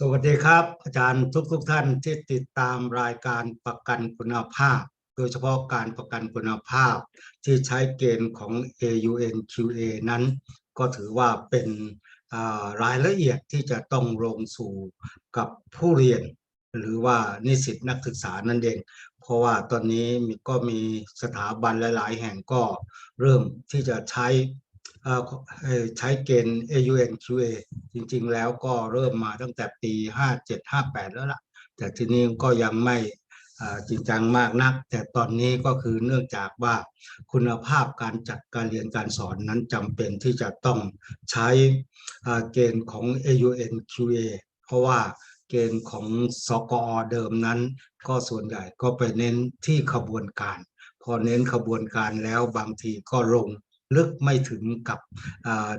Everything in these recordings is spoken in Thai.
สวัสดีครับ อาจารย์ทุกทุกท่านที่ติดตามรายการประกันคุณภาพ โดยเฉพาะการประกันคุณภาพ ที่ใช้เกณฑ์ของ AUNQA นั้น ก็ถือว่าเป็นรายละเอียดที่จะต้องลงสู่กับผู้เรียน หรือว่านิสิตนักศึกษานั่นเอง เพราะว่าตอนนี้มีก็มีสถาบันหลาย ๆ แห่งก็เริ่มที่จะใช้ ใช้เกณฑ์ AUNQA จริง ๆ แล้วก็เริ่มมาตั้งแต่ปี 57 58 แล้วล่ะ แต่ทีนี้ก็ยังไม่จริงจังมากนัก แต่ตอนนี้ก็คือเนื่องจากว่าคุณภาพการจัดการเรียนการสอนนั้นจำเป็นที่จะต้องใช้เกณฑ์ของ AUNQA เพราะว่าเกณฑ์ของสกอเดิมนั้น ก็ส่วนใหญ่ก็ไปเน้นที่ขบวนการ พอเน้นขบวนการแล้วบางทีก็ลง ลึกไม่ถึงกับ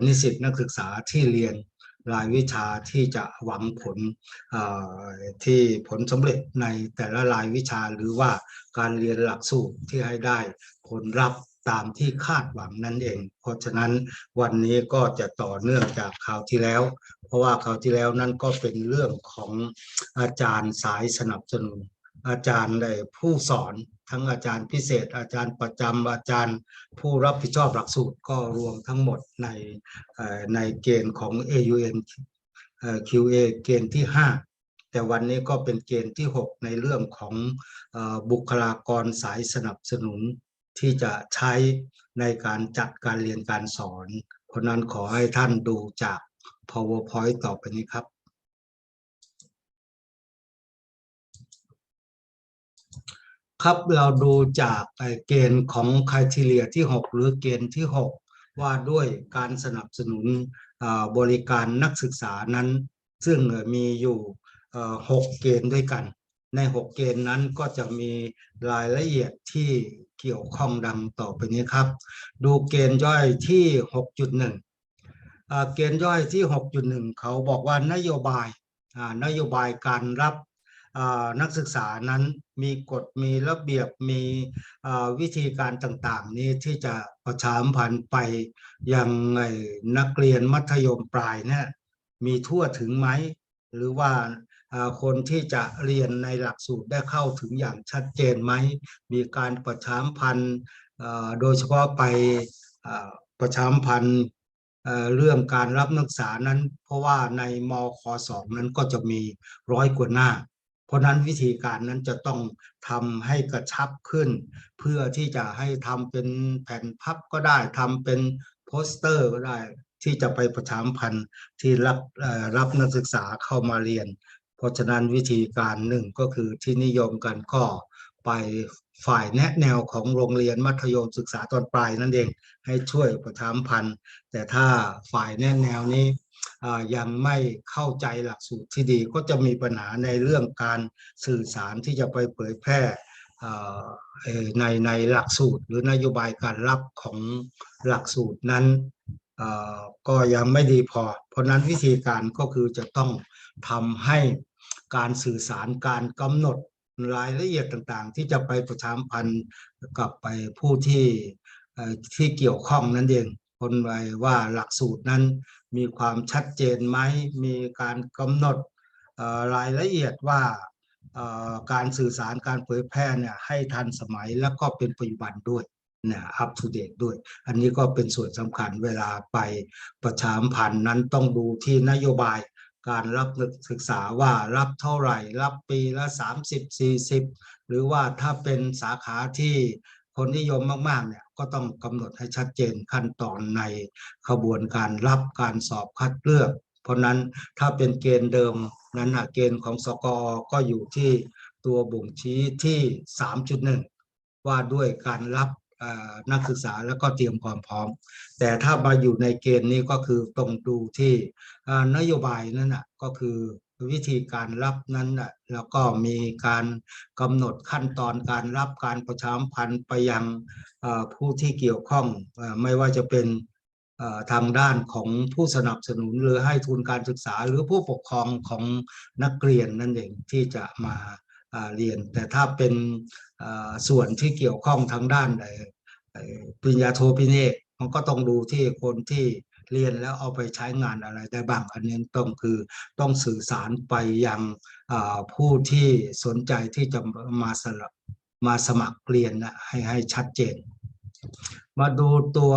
นิสิตนักศึกษาที่เรียนรายวิชาที่จะหวังผลที่ผลสำเร็จในแต่ละรายวิชาหรือว่าการเรียนหลักสูตรที่ให้ได้ผลลัพธ์ตามที่คาดหวังนั่นเอง เพราะฉะนั้นวันนี้ก็จะต่อเนื่องจากคราวที่แล้ว เพราะว่าคราวที่แล้วนั่นก็เป็นเรื่องของอาจารย์สายสนับสนุน อาจารย์ได้ผู้สอนทั้งอาจารย์พิเศษ อาจารย์ประจำอาจารย์ผู้รับผิดชอบหลักสูตรก็รวมทั้งหมดในในเกณฑ์ของ AUN เอ่อ QA เกณฑ์ที่ 5 แต่วันนี้ก็เป็นเกณฑ์ที่ 6 ในเรื่องของบุคลากรสายสนับสนุนที่จะใช้ในการจัดการเรียนการสอน เพราะนั้นขอให้ท่านดูจาก PowerPoint ต่อไปนี้ครับ ครับเราดูจากเกณฑ์ของคุณทีเรียที่ 6 หรือเกณฑ์ที่ 6 ว่าด้วยการสนับสนุนบริการนักศึกษานั้น ซึ่งมีอยู่ 6 เกณฑ์ด้วยกัน ใน 6 เกณฑ์นั้นก็จะมีรายละเอียดที่เกี่ยวข้องดังต่อไปนี้ครับ ดูเกณฑ์ย่อยที่ 6.1อ่าเกณฑ์ย่อยที่ 6.1 เขาบอกว่านโยบายนโยบายการรับ นักศึกษานั้นมีกฎมีระเบียบมีวิธีการต่างๆ นี้ที่จะประชาสัมพันธ์ไปยังไนักเรียนมัธยมปลายเนี่ยมีทั่วถึงไหม หรือว่าคนที่จะเรียนในหลักสูตรได้เข้าถึงอย่างชัดเจนไหม มีการประชาสัมพันธ์โดยเฉพาะไปประชาสัมพันธ์เรื่องการรับนักศึกษานั้น เพราะว่าในมคสองนั้นก็จะมีร้อยกว่าหน้า เพราะนั้นวิธีการนั้นจะต้องทำให้กระชับขึ้น เพื่อที่จะให้ทำเป็นแผ่นพับก็ได้ทำเป็นโปสเตอร์ก็ได้ที่จะไปประชามพันธ์ที่รับรับนักศึกษาเข้ามาเรียน เพราะฉะนั้นวิธีการหนึ่งก็คือที่นิยมกันก็ไปฝ่ายแนะแนวของโรงเรียนมัธยมศึกษาตอนปลายนั่นเองให้ช่วยประชามพันธ์แต่ถ้าฝ่ายแนะแนวนี้ ยังไม่เข้าใจหลักสูตรที่ดี ก็จะมีปัญหาในเรื่องการสื่อสารที่จะไปเผยแพร่ในในหลักสูตรหรือนโยบายการรับของหลักสูตรนั้นก็ยังไม่ดีพอ เพราะนั้นวิธีการก็คือจะต้องทำให้การสื่อสารการกำหนดรายละเอียดต่างๆ ที่จะไปประชามพันธ์กับไปผู้ที่ที่เกี่ยวข้องนั่นเอง คนไว้ว่าหลักสูตรนั้นมีความชัดเจนไหมมีการกำหนดรายละเอียดว่าการสื่อสารการเผยแพร่เนี่ยให้ทันสมัยแล้วก็เป็นปัจจุบันด้วยเนี่ย up to date ด้วย อันนี้ก็เป็นส่วนสำคัญเวลาไปประชามพันธ์นั้นต้องดูที่นโยบายการรับนักศึกษาว่ารับเท่าไหร่ รับปีละ 30 40 หรือว่าถ้าเป็นสาขาที่คนนิยมมากๆเนี่ย ก็ต้องกำหนดให้ชัดเจนขั้นตอนในขบวนการรับการสอบคัดเลือก เพราะนั้นถ้าเป็นเกณฑ์เดิมนั้นเกณฑ์ของสกอก็อยู่ที่ตัวบ่งชี้ที่ 3.1 ว่าด้วยการรับนักศึกษาแล้วก็เตรียมความพร้อม แต่ถ้ามาอยู่ในเกณฑ์นี้ก็คือตรงดูที่นโยบายนั่นน่ะก็คือ วิธีการรับนั้นน่ะแล้วก็มีการกำหนดขั้นตอนการรับการประชามพันธ์ไปยังผู้ที่เกี่ยวข้องไม่ว่าจะเป็นทางด้านของผู้สนับสนุนหรือให้ทุนการศึกษาหรือผู้ปกครองของนักเรียนนั่นเองที่จะมาเรียน แต่ถ้าเป็นส่วนที่เกี่ยวข้องทางด้านปริญญาโทปริญญาเอกมันก็ต้องดูที่คนที่ เรียนแล้วเอาไปใช้งานอะไรได้บ้าง อันนี้ต้องคือต้องสื่อสารไปยังผู้ที่สนใจที่จะมาสลับมาสมัครเรียนนะให้ให้ชัดเจน มาดูตัว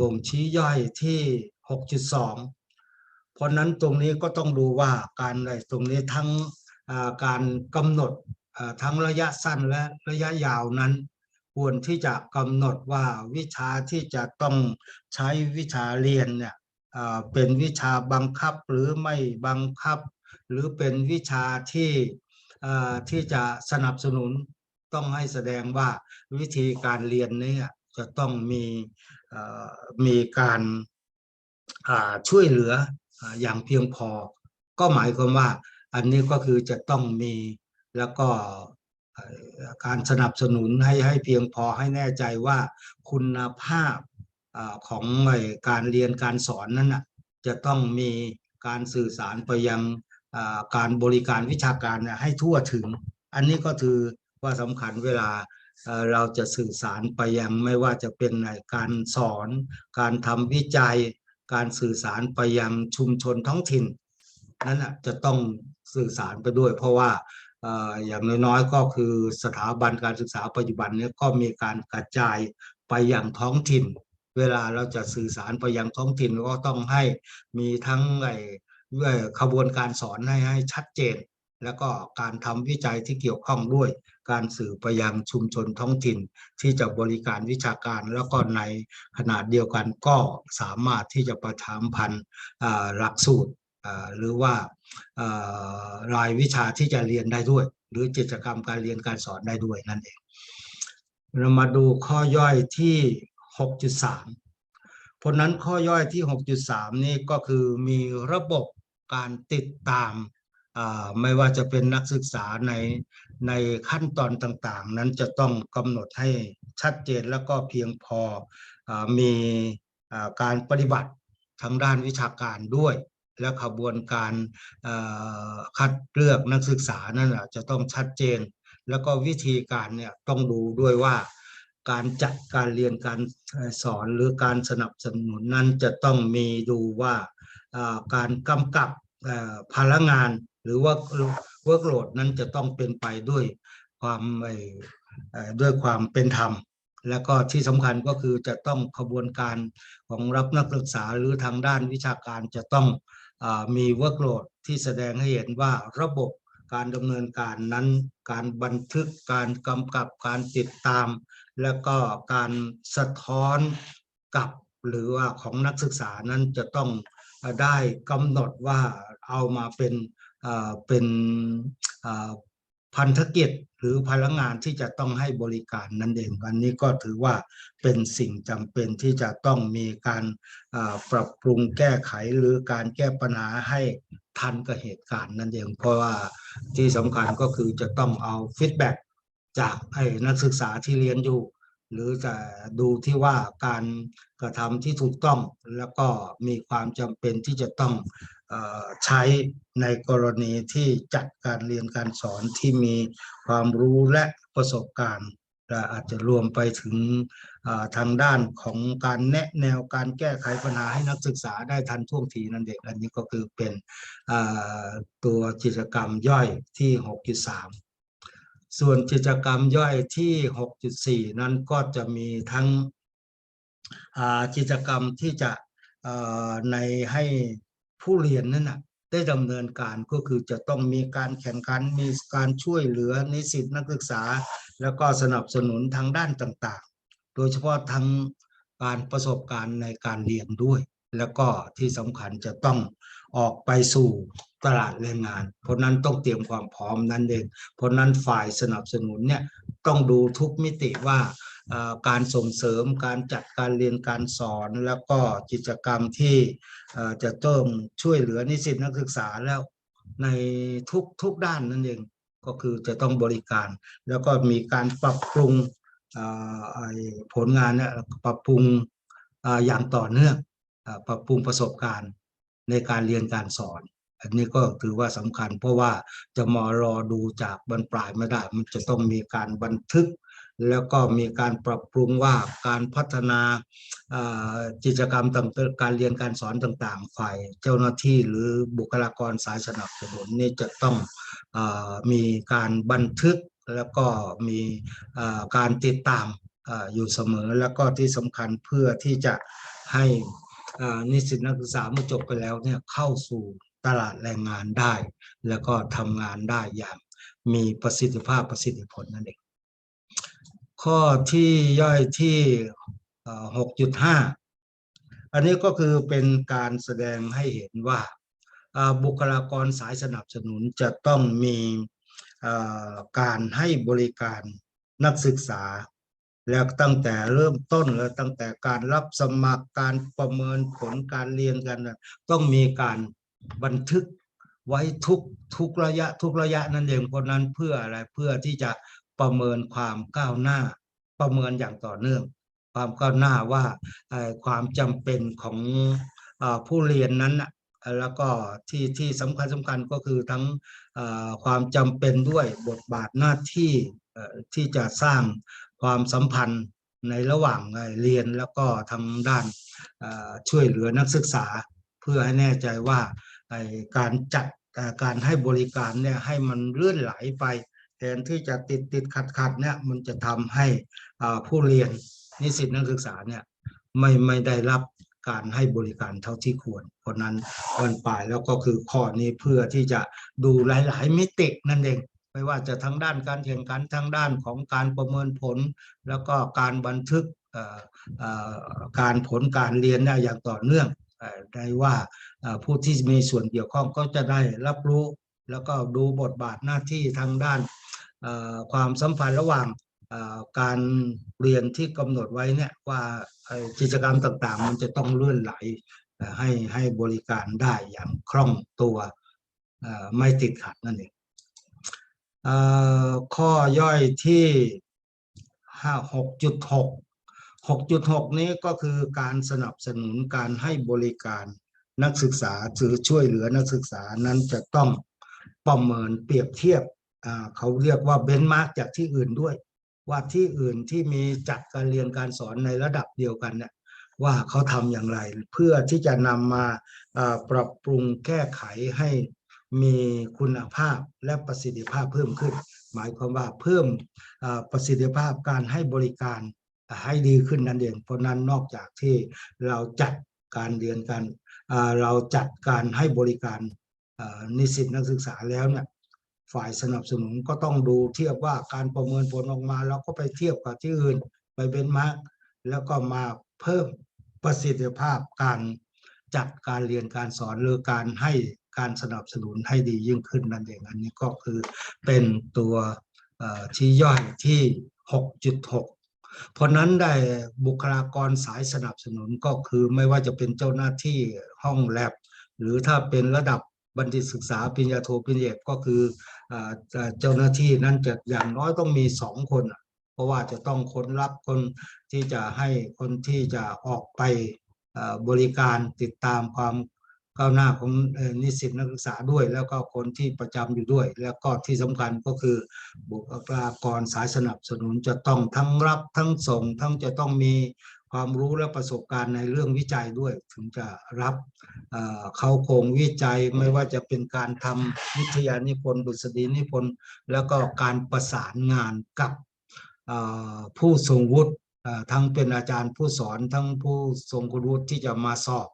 บ่งชี้ย่อยที่ 6.2 เพราะนั้นตรงนี้ก็ต้องดูว่าการในตรงนี้ทั้งการกำหนดทั้งระยะสั้นและระยะยาวนั้น ควรที่จะกำหนดว่าวิชาที่จะต้องใช้วิชาเรียนเนี่ยเป็นวิชาบังคับหรือไม่บังคับ หรือเป็นวิชาที่ที่จะสนับสนุนต้องให้แสดงว่าวิธีการเรียนเนี้จะต้องมีมีการช่วยเหลืออย่างเพียงพอ ก็หมายความว่าอันนี้ก็คือจะต้องมีแล้วก็ การสนับสนุนให้ให้เพียงพอให้แน่ใจว่าคุณภาพอของการเรียนการสอนนั้นน่ะจะต้องมีการสื่อสารไปยังการบริการวิชาการให้ทั่วถึง อันนี้ก็ถือว่าสำคัญเวลาเราจะสื่อสารไปยังไม่ว่าจะเป็นการสอน การทำวิจัย การสื่อสารไปยังชุมชนท้องถิ่นนั้นน่ะจะต้องสื่อสารไปด้วย เพราะว่า อย่างน้อยๆก็คือสถาบันการศึกษาปัจจุบันนี้ก็มีการกระจายไปอย่างท้องถิ่น เวลาเราจะสื่อสารไปยังท้องถิ่นก็ต้องให้มีทั้งไอ้ขบวนการสอนให้ให้ชัดเจน แล้วก็การทำวิจัยที่เกี่ยวข้องด้วย การสื่อไปยังชุมชนท้องถิ่น ที่จะบริการวิชาการแล้วก็ในขนาดเดียวกันก็สามารถที่จะประชามพันธ์หลักสูตร หรือว่ารายวิชาที่จะเรียนได้ด้วย หรือกิจกรรมการเรียนการสอนได้ด้วยนั่นเอง เรามาดูข้อย่อยที่ 6.3 เพราะนั้นข้อย่อยที่ 6.3 นี่ก็คือมีระบบการติดตามไม่ว่าจะเป็นนักศึกษาในในขั้นตอนต่างๆ นั้นจะต้องกำหนดให้ชัดเจนแล้วก็เพียงพออมีอ่าการปฏิบัติทางด้านวิชาการด้วย และขบวนการคัดเลือกนักศึกษานั่นน่ะจะต้องชัดเจน แล้วก็วิธีการเนี่ยต้องดูด้วยว่า การจัดการเรียนการสอนหรือการสนับสนุนนั้นจะต้องมีดูว่าการกำกับพลังงานหรือว่าเวิร์กโหลดนั้นจะต้องเป็นไปด้วยความด้วยความเป็นธรรม แล้วก็ที่สำคัญก็คือจะต้องขบวนการของรับนักศึกษาหรือทางด้านวิชาการจะต้อง มีเวิร์กโหลดที่แสดงให้เห็นว่าระบบการดำเนินการนั้น การบันทึกการกำกับการติดตาม และก็การสะท้อนกับหรือว่าของนักศึกษานั้นจะต้องได้กำหนดว่าเอามาเป็นเป็น พันธกิจหรือพลังงานที่จะต้องให้บริการนั่นเองอันนี้ก็ถือว่าเป็นสิ่งจำเป็นที่จะต้องมีการปรับปรุงแก้ไขหรือการแก้ปัญหาให้ทันกับเหตุการณ์นั่นเองเพราะว่าที่สำคัญก็คือจะต้องเอาฟีดแบ็กจากไอ้นักศึกษาที่เรียนอยู่ หรือจะดูที่ว่าการกระทำที่ถูกต้องแล้วก็มีความจำเป็นที่จะต้องใช้ในกรณีที่จัดการเรียนการสอนที่มีความรู้และประสบการณ์และอาจจะรวมไปถึงทางด้านของการแนะแนวการแก้ไขปัญหาให้นักศึกษาได้ทันท่วงทีนั่นเองอันนี้ก็คือเป็นตัวกิจกรรมย่อยที่ 6.3 ส่วนกิจกรรมย่อยที่ 6.4 นั้นก็จะมีทั้งกิจกรรมที่จะในให้ผู้เรียนนั่นนะได้ดำเนินการก็คือจะต้องมีการแข่งขันมีการช่วยเหลือนิสิตนักศึกษา แล้วก็สนับสนุนทางด้านต่างๆ โดยเฉพาะทั้งการประสบการณ์ในการเรียนด้วย แล้วก็ที่สำคัญจะต้องออกไปสู่ตลาดแรงงาน เพราะนั้นต้องเตรียมความพร้อมนั่นเอง เพราะนั้นฝ่ายสนับสนุนเนี่ยต้องดูทุกมิติว่าการส่งเสริมการจัดการเรียนการสอนแล้วก็กิจกรรมที่จะต้องช่วยเหลือนิสิตนักศึกษาแล้วในทุกทุกด้านนั่นเองก็คือจะต้องบริการ แล้วก็มีการปรับปรุงผลงานเนี่ยปรับปรุงอย่างต่อเนื่อง ปรับปรุงประสบการณ์ในการเรียนการสอน อันนี้ก็ถือว่าสำคัญ เพราะว่าจะมารอดูจากบรรปลายไม่ได้ มันจะต้องมีการบันทึก แล้วก็มีการปรับปรุงว่าการพัฒนากิจกรรมต่างๆการเรียนการสอนต่างๆ ฝ่ายเจ้าหน้าที่หรือบุคลากรสายสนับสนุนนี่จะต้องอมีการบันทึกแล้วก็มีการติดตามออยู่เสมอ แล้วก็ที่สำคัญเพื่อที่จะให้ นิสิตนักศึกษาเมื่อจบไปแล้วเนี่ยเข้าสู่ตลาดแรงงานได้ แล้วก็ทำงานได้อย่างมีประสิทธิภาพประสิทธิผลนั่นเองข้อที่ย่อยที่หกจุดห้าอันนี้ก็คือเป็นการแสดงให้เห็นว่าบุคลากรสายสนับสนุนจะต้องมีการให้บริการนักศึกษา แล้วตั้งแต่เริ่มต้นเลยตั้งแต่การรับสมัครการประเมินผลการเรียนกัน ต้องมีการบันทึกไว้ทุกทุกระยะทุกระยะนั่นเองเพราะนั้นเพื่ออะไรเพื่อที่จะประเมินความก้าวหน้า ประเมินอย่างต่อเนื่อง ความก้าวหน้าว่าความจำเป็นของอผู้เรียนนั้นแล้วก็ที่ที่สำคัญสำคัญก็คือทั้งความจำเป็นด้วยบทบาทหน้าที่ที่จะสร้าง ความสัมพันธ์ในระหว่างเรียนแล้วก็ทางด้านช่วยเหลือนักศึกษา เพื่อให้แน่ใจว่าการจัดการให้บริการเนี่ยให้มันเลื่อนไหลไป แทนที่จะติดติดขัดขัดเนี่ยมันจะทำให้ผู้เรียนนิสิตนักศึกษาเนี่ยไม่ไม่ได้รับการให้บริการเท่าที่ควร เพราะนั้นวันปลายแล้วก็คือข้อนี้เพื่อที่จะดูหลาย ๆ มิตินั่นเอง ไม่ว่าจะทั้งด้านการแข่งขันทั้งด้านของการประเมินผล แล้วก็การบันทึกการผลการเรียนได้อย่างต่อเนื่องได้ว่าผู้ที่มีส่วนเกี่ยวข้องก็จะได้รับรู้ แล้วก็ดูบทบาทหน้าที่ทางด้านความสัมพันธ์ระหว่างการเรียนที่กำหนดไว้เนี่ยว่ากิจกรรมต่างๆ มันจะต้องเลื่อนไหลให้ให้บริการได้อย่างคล่องตัวไม่ติดขัดนั่นเอง ข้อย่อยที่ห้าหกจุดหกหกจุดหกนี้ก็คือการสนับสนุนการให้บริการนักศึกษาหรือช่วยเหลือนักศึกษานั้นจะต้องประเมินเปรียบเทียบเขาเรียกว่าเบนมาร์กจากที่อื่นด้วย ว่าที่อื่นที่มีจัดการเรียนการสอนในระดับเดียวกันเนี่ยว่าเขาทำอย่างไร เพื่อที่จะนำมาอ่าปรับปรุงแก้ไขให้ มีคุณภาพและประสิทธิภาพเพิ่มขึ้น หมายความว่าเพิ่มประสิทธิภาพการให้บริการให้ดีขึ้นนั่นเอง เพราะนั้นนอกจากที่เราจัดการเรียนกันเราจัดการให้บริการนิสิตนักศึกษาแล้วเนี่ยฝ่ายสนับสนุนก็ต้องดูเทียบว่าการประเมินผลออกมาเราก็ไปเทียบกับที่อื่นไปเป็นมาร์กแล้วก็มาเพิ่มประสิทธิภาพการจัดการเรียนการสอนหรือการให้ การสนับสนุนให้ดียิ่งขึ้นนั่นเองอันนี้ก็คือเป็นตัวเอ่อชี้ย่อยที่ 6.6 เพราะนั้นได้บุคลากรสายสนับสนุนก็คือไม่ว่าจะเป็นเจ้าหน้าที่ห้องแลบ หรือถ้าเป็นระดับบัณฑิตศึกษาปริญญาโทปริญญาเอกก็คืออเจ้าหน้าที่นั้นจะอย่างน้อยต้องมีสองคนเพราะว่าจะต้องคนรับคนที่จะให้คนที่จะออกไปบริการติดตามความ ก้าวหน้าของนิสิตนักศึกษาด้วย แล้วก็คนที่ประจำอยู่ด้วย แล้วก็ที่สำคัญก็คือบุคลากรสายสนับสนุนจะต้องทั้งรับทั้งส่ง ทั้งจะต้องมีความรู้และประสบการณ์ในเรื่องวิจัยด้วย ถึงจะรับเข้าโครงวิจัยไม่ว่าจะเป็นการทำวิทยานิพนธ์ดุษฎีนิพนธ์แล้วก็การประสานงานกับผู้ทรงวุฒิทั้งเป็นอาจารย์ผู้สอนทั้งผู้ทรงคุณวุฒิที่จะมาสอบ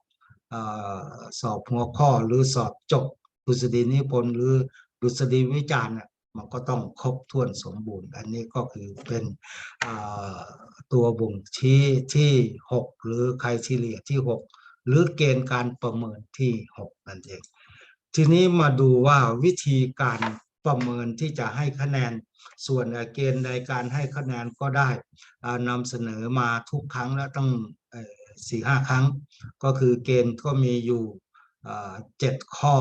สอบหัวข้อหรือสอบจบดุษฎีนิพนธ์หรือดุษฎีวิจารณ์มันก็ต้องครบถ้วนสมบูรณ์ อันนี้ก็คือเป็นตัวบ่งชี้ที่ 6 หรือใครที่เลียที่ 6 หรือเกณฑ์การประเมินที่ 6 นั่นเอง ทีนี้มาดูว่าวิธีการประเมินที่จะให้คะแนนส่วนเกณฑ์ในการให้คะแนนก็ได้นำเสนอมาทุกครั้งและตั้ง สี่ห้าครั้ง ก็คือเกณฑ์ก็มีอยู่เจ็ดข้อ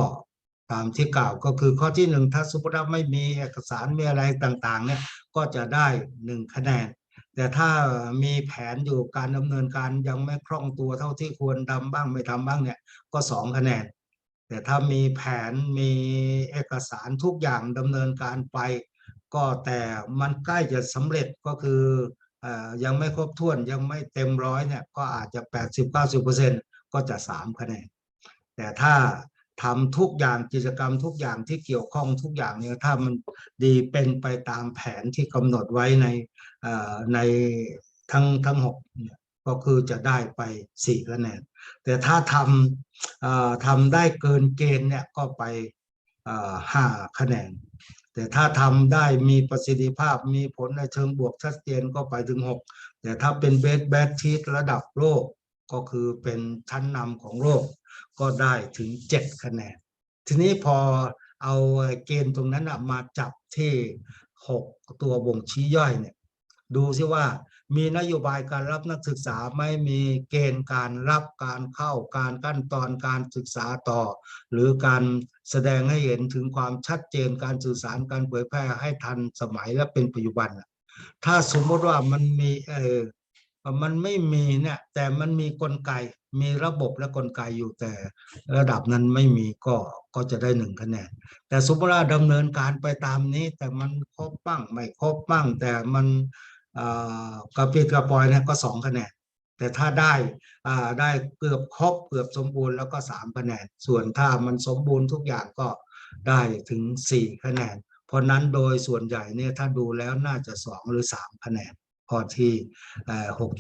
ตามที่กล่าวก็คือข้อที่หนึ่งถ้าสมมติว่าไม่มีเอกสารมีอะไรต่างๆเนี่ยก็จะได้หนึ่งคะแนน แต่ถ้ามีแผนอยู่การดำเนินการยังไม่คล่องตัวเท่าที่ควรทำบ้างไม่ทำบ้างเนี่ยก็สองคะแนน แต่ถ้ามีแผนมีเอกสารทุกอย่างดำเนินการไป ก็แต่มันใกล้จะสำเร็จก็คือ ยังไม่ครบถ้วนยังไม่เต็มร้อยเนี่ยก็อาจจะ 80-90%ก็จะ 3 คะแนน แต่ถ้าทำทุกอย่างกิจกรรมทุกอย่างที่เกี่ยวข้องทุกอย่างเนี่ยถ้ามันดีเป็นไปตามแผนที่กำหนดไว้ในในทั้งทั้งหกเนี่ยก็คือจะได้ไปสี่คะแนน แต่ถ้าทำทำได้เกินเกณฑ์เนี่ยก็ไปห้าคะแนน แต่ถ้าทำได้มีประสิทธิภาพมีผลในเชิงบวกชัดเจนก็ไปถึงหกแต่ถ้าเป็นเบสแบททีระดับโลกก็คือเป็นชั้นนำของโลกก็ได้ถึง 7 คะแนน ทีนี้พอเอาเกณฑ์ตรงนั้นมาจับที่ 6 ตัวบ่งชี้ย่อยเนี่ยดูซิว่า มีนโยบายการรับนักศึกษาไม่มีเกณฑ์การรับการเข้าการขั้นตอนการศึกษาต่อ หรือการแสดงให้เห็นถึงความชัดเจนการสื่อสารการเผยแพร่ให้ทันสมัยและเป็นปัจจุบัน ถ้าสมมติว่ามันมีเออมันไม่มีเนี่ยแต่มันมีกลไกมีระบบและกลไกอยู่แต่ระดับนั้นไม่มีก็ก็จะได้หนึ่งคะแนน แต่สมมติว่าดำเนินการไปตามนี้ แต่มันครบบ้างไม่ครบบ้างแต่มัน กระปิดกระปอยเนี่ยก็สองคะแนนแต่ถ้าได้ได้เกือบครบเกือบสมบูรณ์แล้วก็สามคะแนน ส่วนถ้ามันสมบูรณ์ทุกอย่างก็ได้ถึงสี่คะแนน เพราะนั้นโดยส่วนใหญ่เนี่ยถ้าดูแล้วน่าจะสองหรือสามคะแนนพอที่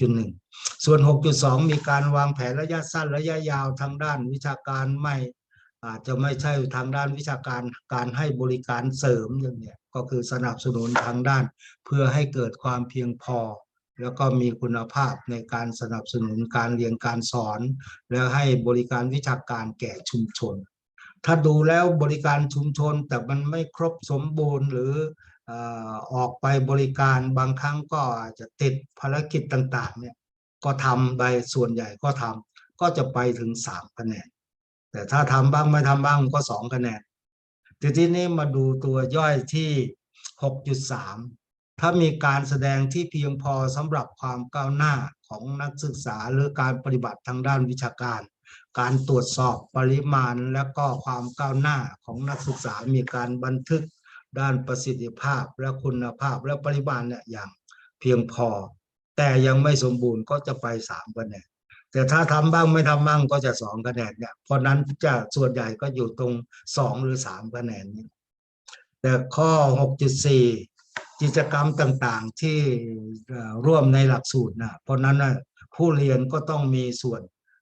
6.1 ส่วน 6.2 มีการวางแผนระยะสั้นระยะยาวทางด้านวิชาการไม่อาจจะไม่ใช่ทางด้านวิชาการการให้บริการเสริมอย่างเนี้ย ก็คือสนับสนุนทางด้าน เพื่อให้เกิดความเพียงพอ แล้วก็มีคุณภาพในการสนับสนุนการเรียนการสอน แล้วให้บริการวิชาการแก่ชุมชน ถ้าดูแล้วบริการชุมชนแต่มันไม่ครบสมบูรณ์หรือออกไปบริการบางครั้งก็อาจจะติดภารกิจต่างๆเนี่ยก็ทำไปส่วนใหญ่ก็ทำก็จะไปถึงสามคะแนน แต่ถ้าทำบ้างไม่ทำบ้างก็สองคะแนน ทีที่นี้มาดูตัวย่อยที่ 6.3 ถ้ามีการแสดงที่เพียงพอสำหรับความก้าวหน้าของนักศึกษาหรือการปฏิบัติทางด้านวิชาการ การตรวจสอบปริมาณและก็ความก้าวหน้าของนักศึกษามีการบันทึกด้านประสิทธิภาพและคุณภาพและปริมาณเนี่ยอย่างเพียงพอ แต่ยังไม่สมบูรณ์ก็จะไปสามคะแนน แต่ถ้าทำบ้างไม่ทำบ้างก็จะสองคะแนนเนี่ยเพราะนั้นจะส่วนใหญ่ก็อยู่ตรงสองหรือสามคะแนนนี้แต่ข้อ 6.4 กิจกรรมต่างๆที่ร่วมในหลักสูตรนะเพราะนั้นนะผู้เรียนก็ต้องมีส่วน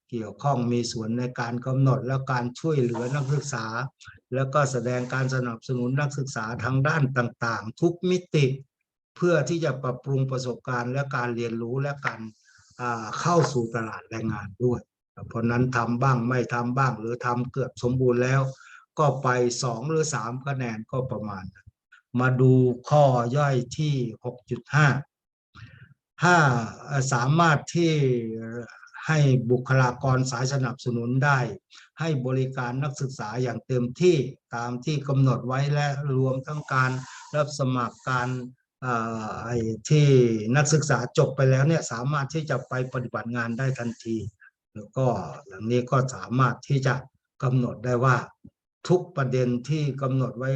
เกี่ยวข้องมีส่วนในการกำหนดและการช่วยเหลือนักศึกษา แล้วก็แสดงการสนับสนุนนักศึกษาทางด้านต่างๆ ทุกมิติ เพื่อที่จะปรับปรุงประสบการณ์และการเรียนรู้และการ เข้าสู่ตลาดแรงงานด้วย เพราะนั้นทำบ้างไม่ทำบ้างหรือทำเกือบสมบูรณ์แล้ว ก็ไปสองหรือสามคะแนนก็ประมาณ มาดูข้อย่อยที่หกจุดห้าถ้าสามารถที่ให้บุคลากรสายสนับสนุนได้ ให้บริการนักศึกษาอย่างเต็มที่ตามที่กำหนดไว้และรวมทั้งการรับสมัครการ ที่นักศึกษาจบไปแล้วเนี่ยสามารถที่จะไปปฏิบัติงานได้ทันที แล้วก็หลังนี้ก็สามารถที่จะกำหนดได้ว่าทุกประเด็นที่กำหนดไว้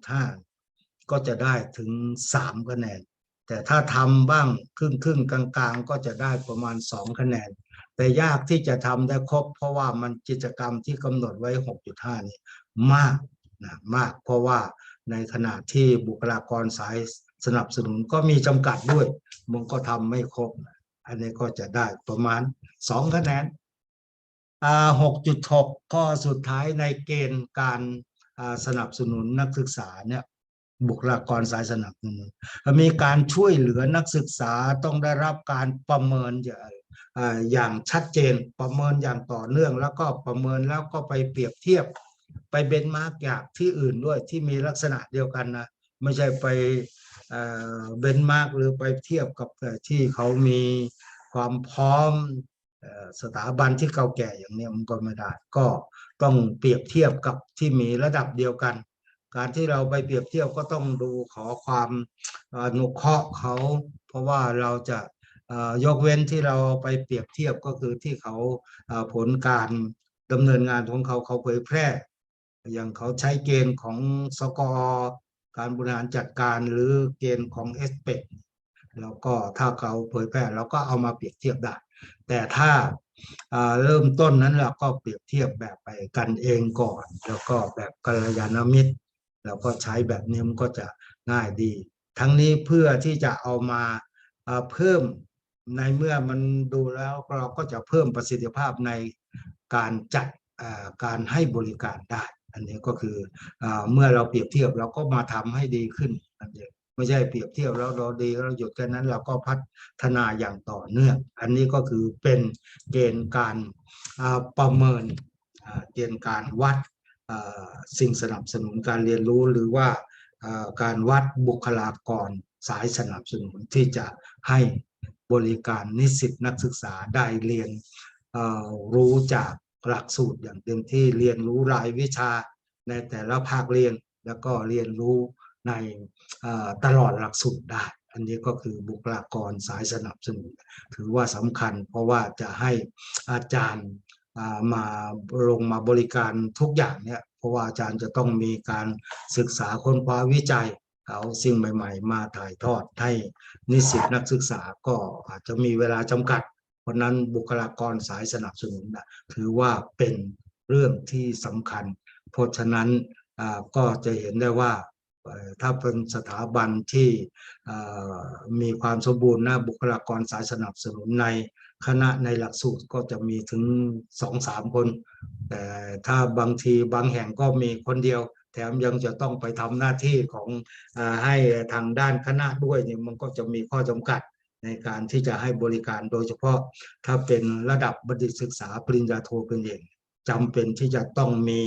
6.5 ก็จะได้ถึง 3 คะแนน แต่ถ้าทำบ้างครึ่งครึ่งกลางๆ ก็จะได้ประมาณ 2 คะแนน แต่ยากที่จะทำได้ครบ เพราะว่ามันกิจกรรมที่กำหนดไว้ 6.5 นี่มากนะมากเพราะว่าในขณะที่บุคลากรสาย สนับสนุนก็มีจำกัดด้วยมันก็ทำไม่ครบ อันนี้ก็จะได้ประมาณ2คะแนนอ่า6.6ข้อสุดท้ายในเกณฑ์การสนับสนุนนักศึกษาเนี่ยบุคลากรสายสนับสนุนมีการช่วยเหลือนักศึกษาต้องได้รับการประเมินอย่างอย่างชัดเจนประเมินอย่างต่อเนื่อง แล้วก็ประเมินแล้วก็ไปเปรียบเทียบ ไปเบนมาร์กอย่างที่อื่นด้วยที่มีลักษณะเดียวกันนะไม่ใช่ไป เบนมาร์กหรือไปเทียบกับที่เขามีความพร้อมสถาบันที่เก่าแก่อย่างนี้มันก็ไม่ได้ ก็ต้องเปรียบเทียบกับที่มีระดับเดียวกัน การที่เราไปเปรียบเทียบก็ต้องดูขอความอนุเคราะห์เขา เพราะว่าเราจะยกเว้นที่เราไปเปรียบเทียบก็คือที่เขาผลการดำเนินงานของเขาเขาเผยแพร่ อย่างเขาใช้เกณฑ์ของสกอ การบริหารจัดการหรือเกณฑ์ของเอสเปกแล้วก็ถ้าเขาเผยแพร่เราก็เอามาเปรียบเทียบได้ แต่ถ้าเริ่มต้นนั้นเราก็เปรียบเทียบแบบไปกันเองก่อน แล้วก็แบบกัลยาณมิตรเราก็ใช้แบบนี้มันก็จะง่ายดี ทั้งนี้เพื่อที่จะเอามาเพิ่มในเมื่อมันดูแล้วเราก็จะเพิ่มประสิทธิภาพในการจัดการให้บริการได้ อันนี้ก็คืออเมื่อเราเปรียบเทียบเราก็มาทำให้ดีขึ้นนั่นเองไม่ใช่เปรียบเทียบแล้วเราดีเราหยุดแค่นั้นเราก็พัฒนาอย่างต่อเนื่อง อันนี้ก็คือเป็นเกณฑ์การประเมินเกณฑ์การวัดสิ่งสนับสนุนการเรียนรู้หรือว่าการวัดบุคลากรสายสนับสนุนที่จะให้บริการนิสิตนักศึกษาได้เรียนรู้จาก หลักสูตรอย่างเต็มที่เรียนรู้รายวิชาในแต่ละภาคเรียนแล้วก็เรียนรู้ในตลอดหลักสูตรได้ อันนี้ก็คือบุคลากรสายสนับสนุน ถือว่าสำคัญเพราะว่าจะให้อาจารย์มาลงมาบริการทุกอย่างเนี่ยเพราะว่าอาจารย์จะต้องมีการศึกษาค้นคว้าวิจัยเอาสิ่งใหม่ ๆ มาถ่ายทอดให้นิสิตนักศึกษาก็อาจจะมีเวลาจำกัด เพราะนั้นบุคลากรสายสนับสนุนนะถือว่าเป็นเรื่องที่สำคัญ เพราะฉะนั้นก็จะเห็นได้ว่าถ้าเป็นสถาบันที่มีความสมบูรณ์นะบุคลากรสายสนับสนุนในคณะในหลักสูตรก็จะมีถึงสองสามคน แต่ถ้าบางทีบางแห่งก็มีคนเดียว แถมยังจะต้องไปทำหน้าที่ของอให้ทางด้านคณะด้วยเนี่ยมันก็จะมีข้อจำกัด ในการที่จะให้บริการโดยเฉพาะถ้าเป็นระดับบัณฑิตศึกษาปริญญาโทเป็นเองจำเป็นที่จะต้องมี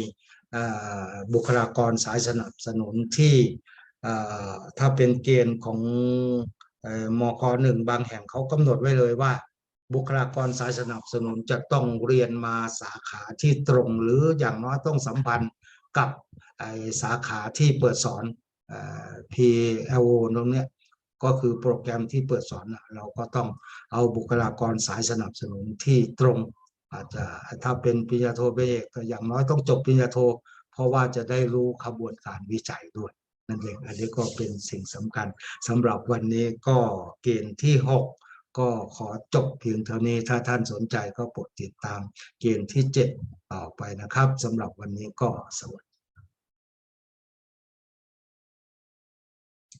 บุคลากรสายสนับสนุนที่ถ้าเป็นเกณฑ์ของอมคหนึ่งบางแห่งเขากำหนดไว้เลยว่า บุคลากรสายสนับสนุนจะต้องเรียนมาสาขาที่ตรงหรืออย่างน้อยต้องสัมพันธ์กับสาขาที่เปิดสอนพเอ่อตรงเนี้ย ก็คือโปรแกรมที่เปิดสอนเราก็ต้องเอาบุคลากรสายสนับสนุนที่ตรงอาจจะถ้าเป็นปริญญาโทเป็นเอกก็อย่างน้อยต้องจบปริญญาโท เพราะว่าจะได้รู้ขบวนการวิจัยด้วยนั่นเองอันนี้ก็เป็นสิ่งสำคัญสำหรับวันนี้ก็เกณฑ์ที่ 6 ก็ขอจบเพียงเท่านี้ถ้าท่านสนใจก็โปรดติดตามเกณฑ์ที่ 7 ต่อไปนะครับสำหรับวันนี้ก็สวัสดี